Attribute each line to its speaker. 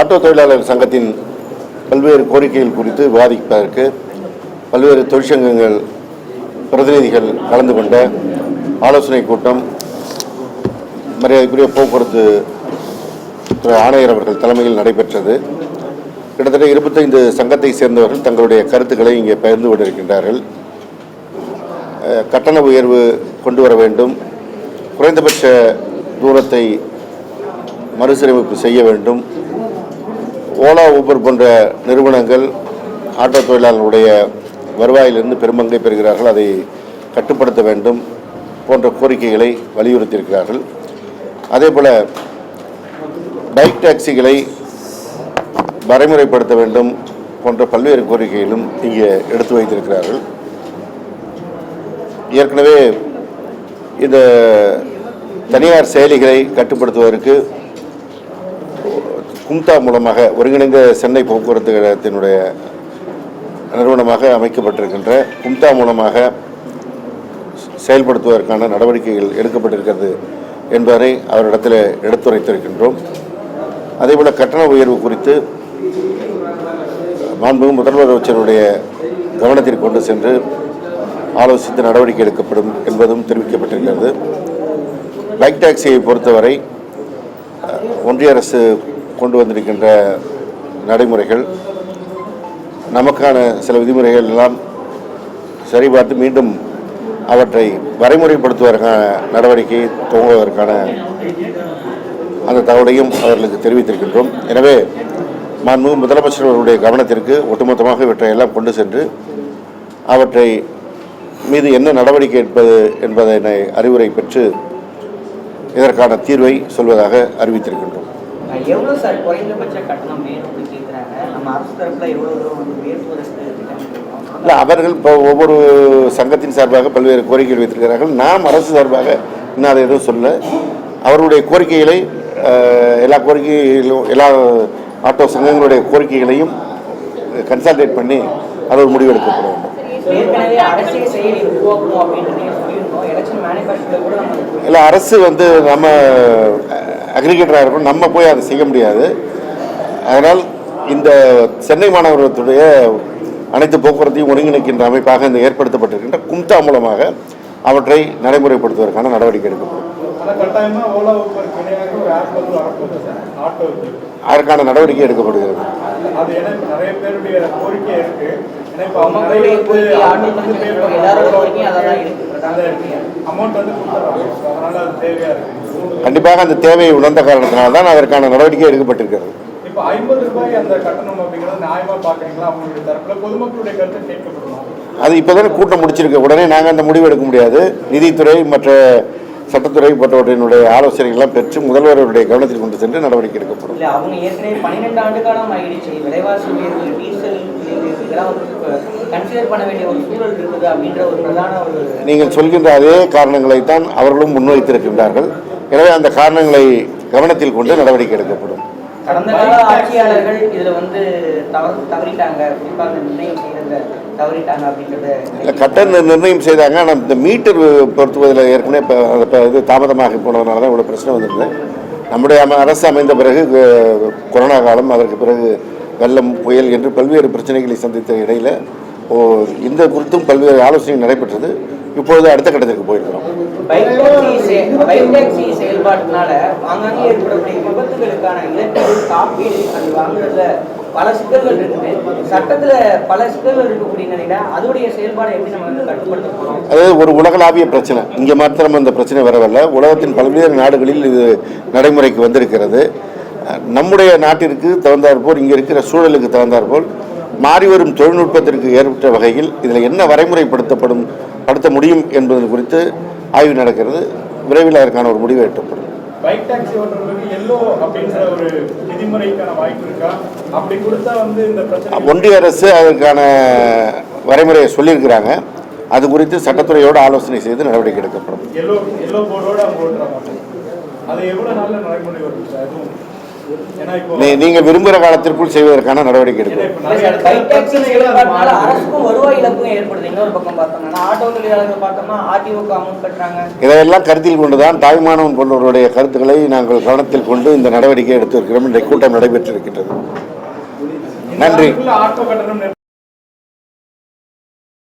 Speaker 1: Auto தொழிலாளர் சங்கத்தின் பல்வேறு கோரிக்கைகள் குறித்து விவாதிப்பதற்கு பல்வேறு தொழிற்சங்கங்கள் பிரதிநிதிகள் கலந்து கொண்ட ஆலோசனை கூட்டம் மரியாதைக்குரிய போக்குவரத்து துறை ஆணையர் அவர்கள் தலைமையில் நடைபெற்றது. கிட்டத்தட்ட இருபத்தைந்து சங்கத்தை சேர்ந்தவர்கள் தங்களுடைய கருத்துக்களை இங்கே பகிர்ந்து கொண்டிருக்கின்றார்கள். கட்டண உயர்வு கொண்டு வர வேண்டும். குறைந்தபட்ச தூரத்தை மறுசீரமைப்பு செய்ய வேண்டும். ஓலா ஊபர் போன்ற நிறுவனங்கள் ஆட்டோ தொழிலாளர்களுடைய வருவாயிலிருந்து பெரும்பங்கை பெறுகிறார்கள். அதை கட்டுப்படுத்த வேண்டும் போன்ற கோரிக்கைகளை வலியுறுத்தியிருக்கிறார்கள். அதேபோல் பைக் டாக்ஸிகளை வரைமுறைப்படுத்த வேண்டும் போன்ற பல்வேறு கோரிக்கைகளும் இங்கே எடுத்து வைத்திருக்கிறார்கள். ஏற்கனவே இந்த தனியார் செயலிகளை கட்டுப்படுத்துவதற்கு கும்தா மூலமாக ஒருங்கிணைந்த சென்னை போக்குவரத்து கழகத்தினுடைய நிறுவனமாக அமைக்கப்பட்டிருக்கின்ற கும்தா மூலமாக செயல்படுத்துவதற்கான நடவடிக்கைகள் எடுக்கப்பட்டிருக்கிறது என்பதை அவரிடத்தில் எடுத்துரைத்திருக்கின்றோம். அதேபோல் கட்டண உயர்வு குறித்து மாண்பு முதல்வர் அமைச்சருடைய கவனத்திற்கு கொண்டு சென்று ஆலோசித்து நடவடிக்கை எடுக்கப்படும் என்பதும் தெரிவிக்கப்பட்டிருக்கிறது. பைக் டாக்ஸியை பொறுத்தவரை ஒன்றிய அரசு கொண்டு வந்திருக்கின்ற நடைமுறைகள் நமக்கான சில விதிமுறைகள் எல்லாம் சரிபார்த்து மீண்டும் அவற்றை வரைமுறைப்படுத்துவதற்கான நடவடிக்கை துவங்குவதற்கான அந்த தகவலையும் அவர்களுக்கு தெரிவித்திருக்கின்றோம். எனவே மாண்புமிகு முதலமைச்சர் அவர்களுடைய கவனத்திற்கு ஒட்டுமொத்தமாக இவற்றை எல்லாம் கொண்டு சென்று அவற்றை மீது என்ன நடவடிக்கை எடுப்பது என்பதனை அறிவுரை பெற்று இதற்கான தீர்வை சொல்வதாக அறிவித்திருக்கின்றோம்.
Speaker 2: எவ்வளோ சார் குறைந்தபட்ச கட்டணம் வேணும்னு கேட்குறாங்க நம்ம அரசு தரப்புல எவ்வளோ வந்து உயர்த்துவதற்கு
Speaker 1: இல்லை அவர்கள் இப்போ ஒவ்வொரு சங்கத்தின் சார்பாக பல்வேறு கோரிக்கைகள் வைத்திருக்கிறார்கள். நாம் அரசு சார்பாக இன்னும் அதை எதுவும் சொல்ல அவர்களுடைய கோரிக்கைகளை எல்லா கோரிக்கைகளும் எல்லா ஆட்டோ சங்கங்களுடைய கோரிக்கைகளையும் கன்சல்டேட் பண்ணி அது ஒரு முடிவு எடுக்கப்பட வேண்டும் இல்லை அரசு வந்து நம்ம அக்ரிகேட்டராக இருக்கணும் நம்ம போய் அதை செய்ய முடியாது. அதனால் இந்த சென்னை மாநகரத்துடைய அனைத்து போக்குவரத்தையும் ஒருங்கிணைக்கின்ற அமைப்பாக இந்த ஏற்படுத்தப்பட்டிருக்கின்ற கும்தா மூலமாக அவற்றை நடைமுறைப்படுத்துவதற்கான நடவடிக்கை எடுக்கப்படும். அதற்கான நடவடிக்கை எடுக்கப்படுகிறது.
Speaker 3: அமௌண்ட் வந்து
Speaker 1: கண்டிப்பாக அந்த தேவையை உணர்ந்த காரணத்தினால் தான் அதற்கான நடவடிக்கை எடுக்கப்பட்டிருக்கிறது.
Speaker 3: இப்போ ஐம்பது ரூபாய் அந்த கட்டணம் அப்படிங்கிறது நியாயமா பாக்குறீங்களா அவங்களுடைய தரப்புல பொதுமக்களுடைய கருத்து கேட்கப்படணும்
Speaker 1: அது இப்போதானே கூட்டம் முடிச்சிருக்கு. உடனே நாங்கள் அந்த முடிவு எடுக்க முடியாது. நிதித்துறை மற்ற சட்டத்துறை போன்றவற்றினுடைய ஆலோசனைகள்லாம் பெற்று முதல்வருடைய கவனத்தில் கொண்டு சென்று நடவடிக்கை எடுக்கப்படும்.
Speaker 2: அவங்க ஏற்கனவே பன்னிரெண்டு ஆயிடுச்சு. விலைவாசி உயர்வு டீசல்
Speaker 1: நீங்கள் சொல்கின்ற அதே காரணங்களைத்தான் அவர்களும் முன்வைத்திருக்கின்றார்கள். எனவே அந்த காரணங்களை கவனத்தில் கொண்டு நடவடிக்கை எடுக்கப்படும்.
Speaker 2: கடந்த கால ஆட்சியாளர்கள் இதுல வந்து தவறு தவறிட்டாங்க. குறிப்பா அந்த நிர்ணயம் செய்யறதுல தவறிட்டாங்க அப்படின்றத
Speaker 1: இல்லை கட்டண நிர்ணயம் செய்தாங்க. ஆனால் இந்த மீட்டர் பொருத்துவதில் ஏற்கனவே இப்போ இது தாமதமாகி போனதுனால தான் இவ்வளோ பிரச்சனை வந்திருந்தது நம்முடைய அரசு அமைந்த பிறகு கொரோனா காலம் அதற்கு பிறகு வெள்ளம் புயல் என்று பல்வேறு பிரச்சனைகளை சந்தித்த இடையில் இந்த குறித்தும் பல்வேறு ஆலோசனை நடைபெற்றது. இப்பொழுது அடுத்த கட்டத்திற்கு போயிருக்கிறோம்.
Speaker 2: பைக் டாக்ஸி செ- பைக் டாக்ஸி செயல்பாட்டினால ஆங்காங்கே ஏற்படக்கூடிய விபத்துகளுக்கான இழப்பீடு காப்பீடு அது வாங்குறதுல பல சிக்கல்கள் இருக்குது. சட்டத்துல பல சிக்கல்கள் இருக்கக்கூடிய நிலையில அதோடைய செயல்பாடை எப்படி நம்ம வந்து கட்டுப்படுத்த போறோம்?
Speaker 1: அதாவது ஒரு உலகளாவிய பிரச்சனை. இங்கே மாத்திரம் இந்த பிரச்சனை வரவில்லை. உலகத்தின் பல்வேறு நாடுகளில் இது நடைமுறைக்கு வந்திருக்கிறது. நம்முடைய நாட்டிற்கு தகுந்தாற்போல் இங்கே இருக்கிற சூழலுக்கு தகுந்தாற்போல் மாறி வரும் தொழில்நுட்பத்திற்கு ஏற்பட்ட வகையில் இதில் என்ன வரைமுறைப்படுத்தப்படும் படுத்த முடியும் என்பது குறித்து ஆய்வு நடக்கிறது. விரைவில் அதற்கான ஒரு முடிவு எட்டப்படும்.
Speaker 3: பைக் டாக்ஸி ஓட்டுறவங்களுக்கு எல்லோ அப்படின்ற ஒரு விதிமுறைக்கான வாய்ப்பு இருக்கா? அப்படி கொடுத்தா வந்து இந்த பிரச்சனை
Speaker 1: ஒன்றிய அரசு அதற்கான வரைமுறையை சொல்லியிருக்கிறாங்க. அது குறித்து சட்டத்துறையோடு ஆலோசனை செய்து நடவடிக்கை எடுக்கப்படும்.
Speaker 3: எல்லோ எல்லோ போர்டோட அவங்க ஓட்டுறாங்க. அது எவ்வளவு நாள்ல நடைமுறை வரும் சார்? அதுவும் ஏன்னா இப்போ
Speaker 1: நீ- நீங்கள் விரும்புகிற காலத்திற்குள் செய்வதற்கான நடவடிக்கை எடுக்கும் இதையெல்லாம் கருத்தில் கொண்டுதான் தாய்மானவன் போன்றவருடைய கருத்துக்களை நாங்கள் கவனத்தில் கொண்டு இந்த நடவடிக்கை எடுத்திருக்கிறோம். இன்றைய கூட்டம் நடைபெற்றிருக்கின்றது. நன்றி.